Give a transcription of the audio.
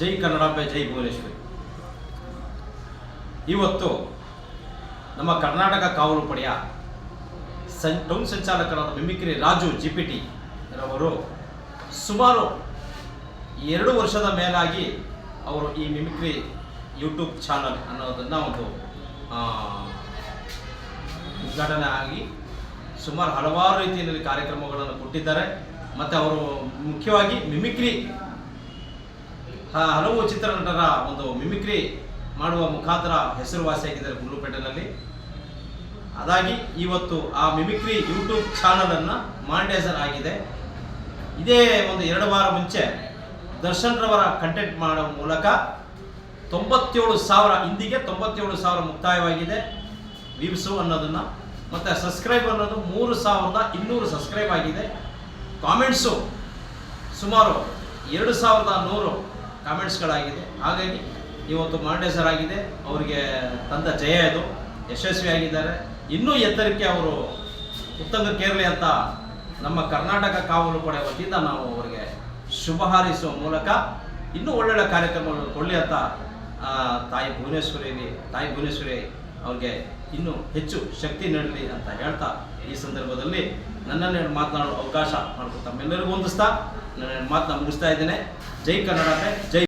ಜೈ ಕನ್ನಡಾಂಬೆ ಜೈ ಭುವನೇಶ್ವರಿ. ಇವತ್ತು ನಮ್ಮ ಕರ್ನಾಟಕ ಕಾವಲು ಪಡೆಯ ಸಂ, town ಸಂಚಾಲಕರಾದ mimicry Raju G P T ರವರು ಸುಮಾರು ಎರಡು ವರ್ಷದ ಮೇಲಾಗಿ ಅವರು ಈ ಮಿಮಿಕ್ರಿ ಯೂಟ್ಯೂಬ್ ಚಾನಲ್ ಅನ್ನೋದನ್ನು ಒಂದು ಉದ್ಘಾಟನೆ ಆಗಿ ಸುಮಾರು ಹಲವಾರು ರೀತಿಯಲ್ಲಿ ಕಾರ್ಯಕ್ರಮಗಳನ್ನು ಕೊಟ್ಟಿದ್ದಾರೆ. ಮತ್ತು ಅವರು ಮುಖ್ಯವಾಗಿ ಮಿಮಿಕ್ರಿ ಹಲವು ಚಿತ್ರನಟರ ಒಂದು ಮಿಮಿಕ್ರಿ ಮಾಡುವ ಮುಖಾಂತರ ಹೆಸರುವಾಸಿಯಾಗಿದ್ದಾರೆ ಗುಂಡ್ಲುಪೇಟೆನಲ್ಲಿ ಅದಾಗಿ ಇವತ್ತು ಆ ಮಿಮಿಕ್ರಿ ಯೂಟ್ಯೂಬ್ ಚಾನಲನ್ನು ಮಾಂಡೇಸರ್ ಆಗಿದೆ. ಇದೇ ಒಂದು ಎರಡು ವಾರ ಮುಂಚೆ ದರ್ಶನ್ ರವರ ಕಂಟೆಂಟ್ ಮಾಡುವ ಮೂಲಕ ತೊಂಬತ್ತೇಳು ಸಾವಿರ, ಇಂದಿಗೆ ತೊಂಬತ್ತೇಳು ಸಾವಿರ ಮುಕ್ತಾಯವಾಗಿದೆ. ವ್ಯೂಸು ಅನ್ನೋದನ್ನು, ಮತ್ತು ಸಬ್ಸ್ಕ್ರೈಬ್ ಅನ್ನೋದು ಮೂರು ಸಾವಿರದ ಇನ್ನೂರು ಸಬ್ಸ್ಕ್ರೈಬ್ ಆಗಿದೆ. ಕಾಮೆಂಟ್ಸು ಸುಮಾರು ಎರಡು ಸಾವಿರದ ನೂರು ಕಾಮೆಂಟ್ಸ್ಗಳಾಗಿದೆ ಹಾಗಾಗಿ ಇವತ್ತು ಮಾಂಡೇಸರ್ ಆಗಿದೆ. ಅವರಿಗೆ ತಂದ ಜಯ ಇದು. ಯಶಸ್ವಿಯಾಗಿದ್ದಾರೆ ಇನ್ನೂ ಎತ್ತರಕ್ಕೆ ಅವರು ಉತ್ತಂಗಕ್ಕೇರಲಿ ಅಂತ ನಮ್ಮ ಕರ್ನಾಟಕ ಕಾವಲು ಪಡೆ ವತಿಯಿಂದ ನಾವು ಅವರಿಗೆ ಶುಭ ಹಾರೈಸುವ ಮೂಲಕ ಇನ್ನೂ ಒಳ್ಳೊಳ್ಳೆ ಕಾರ್ಯಕ್ರಮಗಳು ಕೊಡಲಿ ಅಂತ ತಾಯಿ ಭುವನೇಶ್ವರಿ ತಾಯಿ ಭುವನೇಶ್ವರಿ ಅವ್ರಿಗೆ ಇನ್ನೂ ಹೆಚ್ಚು ಶಕ್ತಿ ನೀಡಲಿ ಅಂತ ಹೇಳ್ತಾ ಈ ಸಂದರ್ಭದಲ್ಲಿ ನನ್ನನ್ನು ಮಾತನಾಡೋ ಅವಕಾಶ ಮಾಡ್ಕೊಂಡು ತಮ್ಮೆಲ್ಲರಿಗೂ ಹೊಂದಿಸ್ತಾ ನನ್ನ ಮಾತನ್ನ ಮುಗಿಸ್ತಾ ಇದ್ದೇನೆ. ಜೈ ಕನ್ನಡ ಜೈ